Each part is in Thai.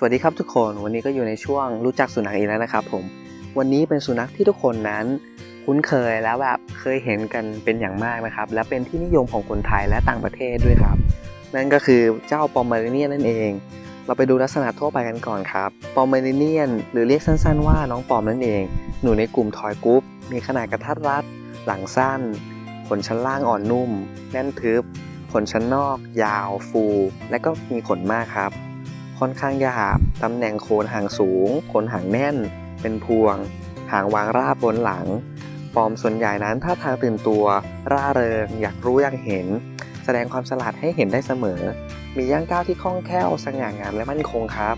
สวัสดีครับทุกคนวันนี้ก็อยู่ในช่วงรู้จักสุนัขอีกแล้วนะครับผมวันนี้เป็นสุนัขที่ทุกคนนั้น คุ้นเคยแล้วแบบเคยเห็นกันเป็นอย่างมากนะครับ และเป็นที่นิยมของคนไทยและต่างประเทศด้วยครับ นั่นก็คือเจ้าปอมเมอริเนียนนั่นเอง เราไปดูลักษณะทั่วไปกันก่อนครับปอมเมอริเนียน หรือเรียกสั้น ๆ ว่าน้องปอมนั่นเองหนูในกลุ่มทอยกรุ๊ปมีขนาดกระทัดรัด หลังสั้น ขนชั้นล่างอ่อนนุ่ม แน่นทึบ ขนชั้นนอก ยาว ฟู และก็มีขนมากครับ ค่อนข้างหยาบ ตำแหน่งโคนหางสูง ขนหางแน่น เป็นพวง หางวางราบบนหลัง ปอมส่วนใหญ่นั้นท่าทางตื่นตัว ร่าเริง อยากรู้อยากเห็น แสดงความฉลาดให้เห็นได้เสมอ มีย่างก้าวที่คล่องแคล่ว สง่างามและมั่นคงครับ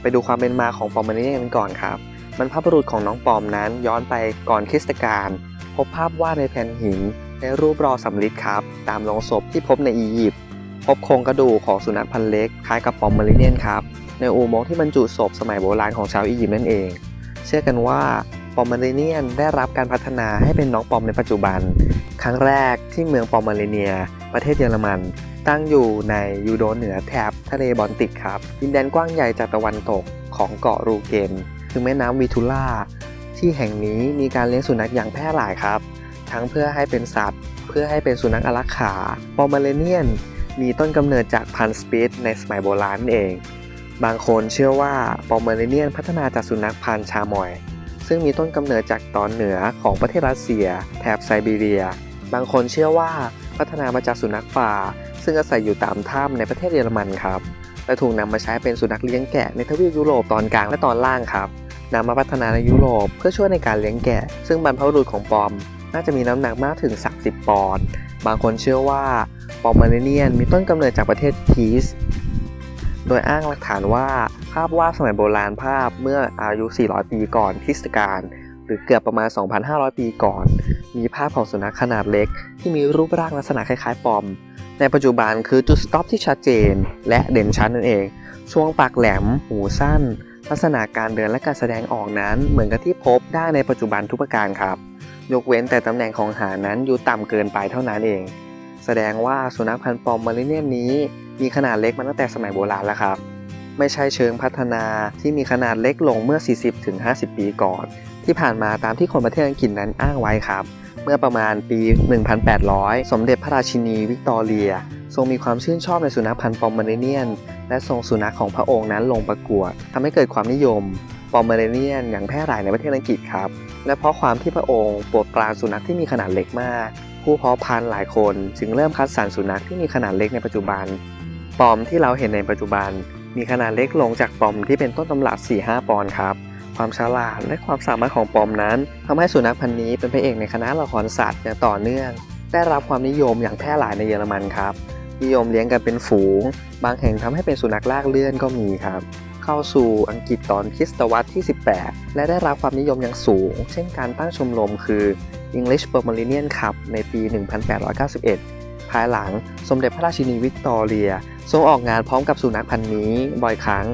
ไปดูความเป็นมาของปอมมอริเนียนกันก่อนครับบรรพบุรุษของน้องปอมนั้นย้อนไปก่อนคริสตกาลพบภาพวาดในแผ่นหิน ในรูปรอสำริดครับ ตามโลงศพที่พบในอียิปต์พบโครงกระดูกของสุนัขพันธุ์เล็กคล้ายกับปอมเมอริเนียนครับ ในอุโมงค์ที่บรรจุศพสมัยโบราณของชาวอียิปต์นั่นเอง เชื่อกันว่าปอมเมอริเนียนได้รับการพัฒนาให้เป็นน้องปอมในปัจจุบัน ครั้งแรกที่เมืองปอมเมริเนีย ประเทศเยอรมัน ตั้งอยู่ในยูโดเหนือแถบทะเลบอลติกครับดินแดนกว้างใหญ่จากตะวันตกของเกาะรูเกนคือแม่น้ำวิทูล่าที่แห่งนี้มีการเลี้ยงสุนัขอย่างแพร่หลายครับ ทั้งเพื่อให้เป็นสัตว์ เพื่อให้เป็นสุนัขอารักขาปอมเมอริเนียน มีต้นกำเนิดจากพันธุ์สปิทในสมัยโบราณนั่เอง บางคนเชื่อว่าปอมเมอริเนียนพัฒนาจากสุนัขพันธ์ชามอย ซึ่งมีต้นกำเนิดจากตอนเหนือของประเทศรัสเซีย แถบไซบีเรีย บางคนเชื่อว่าพัฒนามาจากสุนัขป่า ซึ่งอาศัยอยู่ตามถ้ำในประเทศเยอรมันครับและถูกนำมาใช้เป็นสุนัขเลี้ยงแกะในทวีปยุโรปตอนกลางและตอนล่างครับนำมาพัฒนาในยุโรปเพื่อช่วยในการเลี้ยงแกะ ซึ่งบรรพบุรุษของปอม น่าจะมีน้ำหนักมากถึง 30 ปอนด์ บางคนเชื่อว่าปอมเมเนียนมีต้นกำเนิดจากประเทศพีซโดยอ้างหลักฐานว่าภาพวาดสมัยโบราณภาพเมื่ออายุ 400 ปีก่อนคริสตกาลหรือเกือบประมาณ 2,500 ปีก่อน มีภาพของสุนัขขนาดเล็ก ที่มีรูปร่างลักษณะคล้ายๆปอม ในปัจจุบันคือจุดสต็อปที่ชัดเจน และเด่นชัดนั่นเอง ช่วงปากแหลม หูสั้น ลักษณะการเดินและการแสดงออกนั้น เหมือนกับที่พบได้ในปัจจุบันทุกประการครับ ยกเว้นแต่ตำแหน่งของหานั้นอยู่ต่ำเกินไปเท่านั้นเอง แสดงว่าสุนัขพันธุ์ปอมเมอริเนียนนี้ มีขนาดเล็กมาตั้งแต่สมัยโบราณแล้วครับ ไม่ใช่เชิงพัฒนาที่มีขนาดเล็กลงเมื่อ 40-50 ปีก่อน ที่ผ่านมาตามที่คนประเทศอังกฤษนั้นอ้างไว้ครับ เมื่อประมาณปี 1800 สมเด็จพระราชินีวิกตอเรีย ทรงมีความชื่นชอบในสุนัขพันธุ์ปอมเมอริเนียน และทรงสุนัขของพระองค์นั้นลงประกวดทำให้เกิดความนิยม อมเมอริเนียนอย่างแพร่หลายในประเทศอังกฤษครับ และเพราะความที่พระองค์โปรดปรานสุนัขที่มีขนาดเล็กมาก ผู้เพาะพันธุ์หลายคนจึงเริ่มคัดสรรสุนัขที่มีขนาดเล็กในปัจจุบัน ปอมที่เราเห็นในปัจจุบัน มีขนาดเล็กลงจากปอมที่เป็นต้นตำรับ 4-5 ปอนด์ครับความฉลาดและความสามารถของปอมนั้นทำให้สุนัขพันธุ์นี้เป็นพระเอกในคณะละครสัตว์อย่างต่อเนื่อง ได้รับความนิยมอย่างแพร่หลายในเยอรมันครับ นิยมเลี้ยงกันเป็นฝูง บางแห่งทำให้เป็นสุนัขลากเลื่อนก็มีครับ เข้าสู่อังกฤษตอนคริสตวรรษที่ 18 และได้รับความนิยมอย่างสูง เช่นการตั้งชมรมคือ English Pomeranian Club ในปี 1891 ภายหลังสมเด็จพระราชินีวิกตอเรีย ทรงออกงานพร้อมกับสุนัขพันธุ์นี้บ่อยครั้ง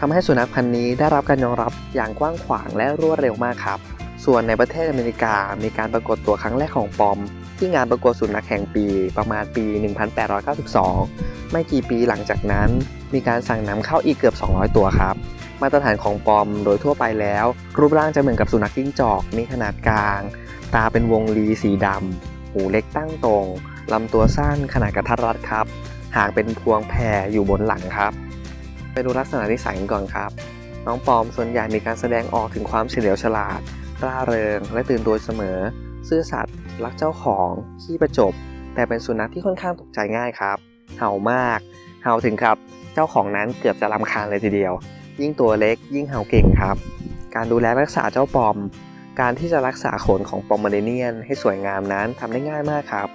ทำให้สุนัขพันธุ์นี้ได้รับการยอมรับอย่างกว้างขวางและรวดเร็วมากครับ ส่วนในประเทศอเมริกามีการปรากฏตัวครั้งแรกของปอม ที่งานประกวดสุนัขแห่งปีประมาณปี 1892 ไม่กี่ปีหลังจากนั้น มีการสั่งนำเข้าอีกเกือบ 200 ตัวครับ มาตรฐานของปอมโดยทั่วไปแล้ว รูปร่างจะเหมือนกับสุนัขจิ้งจอก มีขนาดกลาง ตาเป็นวงรีสีดำ หูเล็กตั้งตรงลำตัวสั้นขนาดกระทัดรัดครับ หางเป็นพวงแผ่อยู่บนหลังครับ ไปดูลักษณะนิสัยกันก่อนครับ น้องปอมส่วนใหญ่มีการแสดงออกถึงความเฉลียวฉลาด ร่าเริง และตื่นตัวเสมอ ซื่อสัตย์ รักเจ้าของ ขี้ประจบ แต่เป็นสุนัขที่ค่อนข้างตกใจง่ายครับ เห่ามากเห่าถึงครับ เจ้าของนั้นเกือบจะรำคาญเลยทีเดียว ยิ่งตัวเล็กยิ่งเห่าเก่งครับ การดูแลรักษาเจ้าปอม การที่จะรักษาขนของปอมเมเรเนียน ให้สวยงามนั้นทำได้ง่ายมากครับ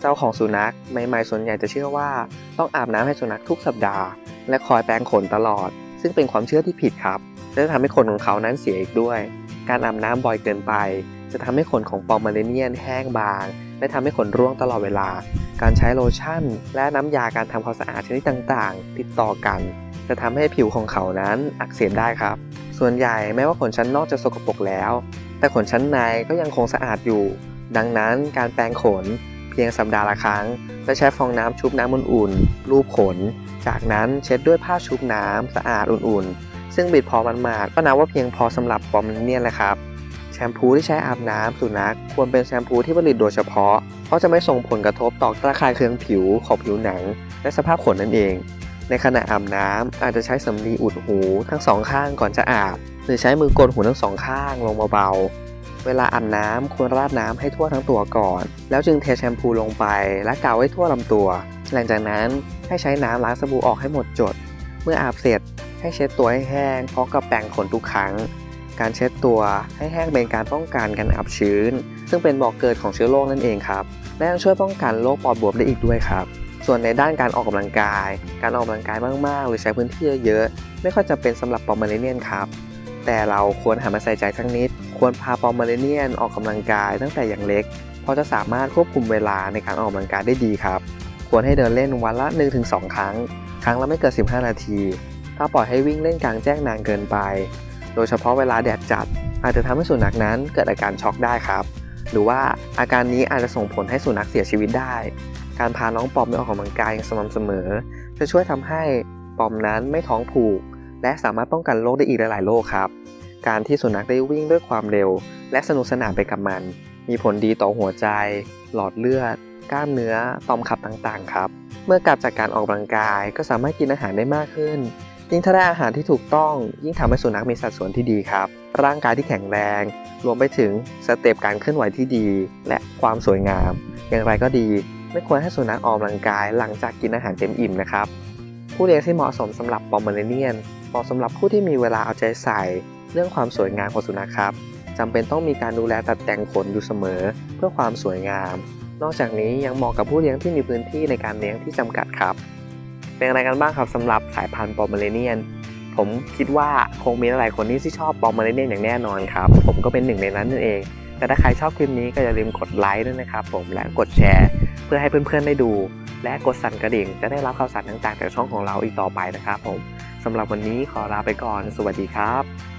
เจ้าของสุนัขใหม่ๆส่วนใหญ่จะเชื่อว่าต้องอาบน้ำให้สุนัขทุกสัปดาห์ และคอยแปรงขนตลอด ซึ่งเป็นความเชื่อที่ผิดครับและจะทำให้ขนของเขานั้นเสียอีกด้วย การอาบน้ำบ่อยเกินไป จะทำให้ขนของปอมเมเรเนียนแห้งบาง และทำให้ขนร่วงตลอดเวลา การใช้โลชั่น และน้ำยาการทำความสะอาดชนิดต่างๆ ติดต่อกัน จะทำให้ผิวของเขานั้นอักเสบได้ครับ ส่วนใหญ่แม้ว่าขนชั้นนอกจะสกปรกแล้ว แต่ขนชั้นในก็ยังคงสะอาดอยู่ ดังนั้นการแปรงขนเพียงสัปดาห์ละครั้ง และใช้ฟองน้ำชุบน้ำอุ่นๆลูบขน จากนั้นเช็ดด้วยผ้าชุบน้ำสะอาดอุ่นๆซึ่งบิดพอมันมาดก็นับว่าเพียงพอสำหรับปอมเนียนเลยครับ ชมพูที่ใช้อาบน้ำสุนัขควรเป็นแชมพูที่ผลิตโดยเฉพาะ เพราะจะไม่ส่งผลกระทบต่อตะข่ายเครื่องผิวของผิวหนัง และสภาพขนนั่นเอง ในขณะอาบน้ำอาจจะใช้สำลีอุดหูทั้งสองข้างก่อนจะอาบ หรือใช้มือกดหูทั้งสองข้างลงเบาๆ เวลาอาบน้ำควรราดน้ำให้ทั่วทั้งตัวก่อน แล้วจึงเทแชมพูลงไปและกาวไว้ทั่วลำตัว หลังจากนั้นให้ใช้น้ำล้างสบู่ออกให้หมดจด เมื่ออาบเสร็จให้เช็ดตัวให้แห้งพร้อมกับแปรงขนทุกครั้ง การเช็ดตัวให้แห้งเป็นการป้องกันการอับชื้น ซึ่งเป็นบ่อกเกิดของเชื้อโรคนั่นเองครับ และยังช่วยป้องกันโรคปอดบวมได้อีกด้วยครับ ส่วนในด้านการออกกำลังกาย การออกกำลังกายมากๆ หรือใช้พื้นที่เยอะๆ ไม่ค่อยจะเป็นสำหรับปอมเมเรเนียนครับ แต่เราควรหันมาใส่ใจสักนิด ควรพาปอมเมเรเนียนออกกำลังกายตั้งแต่อย่างเล็ก เพราะจะสามารถควบคุมเวลาในการออกกำลังกายได้ดีครับ ควรให้เดินเล่นวันละ 1-2 ครั้ง ครั้งละไม่เกิน 15 นาที ถ้าปล่อยให้วิ่งเล่นกลางแจ้งนานเกินไป โดยเฉพาะเวลาแดดจัด อาจจะทำให้สุนัขนั้นเกิดอาการช็อกได้ครับ หรือว่าอาการนี้อาจจะส่งผลให้สุนัขเสียชีวิตได้ การพาน้องปอมไปออกกำลังกายอย่างสม่ำเสมอ จะช่วยทำให้ปอมนั้นไม่ท้องผูก และสามารถป้องกันโรคได้อีกหลายๆโรคครับ การที่สุนัขได้วิ่งด้วยความเร็ว และสนุกสนานไปกับมัน มีผลดีต่อหัวใจ หลอดเลือด กล้ามเนื้อต่อมขับต่างๆ ครับ เมื่อกลับจากการออกกำลังกายก็สามารถกินอาหารได้มากขึ้น ยิ่งถ้าได้อาหารที่ถูกต้อง ยิ่งทำให้สุนัขมีสัดส่วนที่ดีครับ ร่างกายที่แข็งแรง รวมไปถึงสเต็ปการเคลื่อนไหวที่ดี และความสวยงาม อย่างไรก็ดี ไม่ควรให้สุนัขออกกำลังกายหลังจากกินอาหารเต็มอิ่มนะครับ ผู้เลี้ยงที่เหมาะสมสำหรับปอมเมอเรเนียนเหมาะสำหรับผู้ที่มีเวลาเอาใจใส่ เรื่องความสวยงามของสุนัขครับจำเป็นต้องมีการดูแลตัดแต่งขนอยู่เสมอ เพื่อความสวยงาม นอกจากนี้ยังเหมาะกับผู้เลี้ยงที่มีพื้นที่ในการเลี้ยงที่จำกัดครับ เป็นอะไรกันบ้างครับสำหรับสายพันธุ์ปอมเมเรเนียน ผมคิดว่าคงมีหลายคนที่ชอบปอมเมเรเนียนอย่างแน่นอนครับ ผมก็เป็นหนึ่งในนั้นนั่นเอง แต่ถ้าใครชอบคลิปนี้ก็อย่าลืมกดไลค์ด้วยนะครับผมและกดแชร์ เพื่อให้เพื่อนๆได้ดู และกดสั่นกระดิ่ง จะได้รับข่าวสารต่างๆจากช่องของเราอีกต่อไปนะครับผมสำหรับวันนี้ขอลาไปก่อน สวัสดีครับ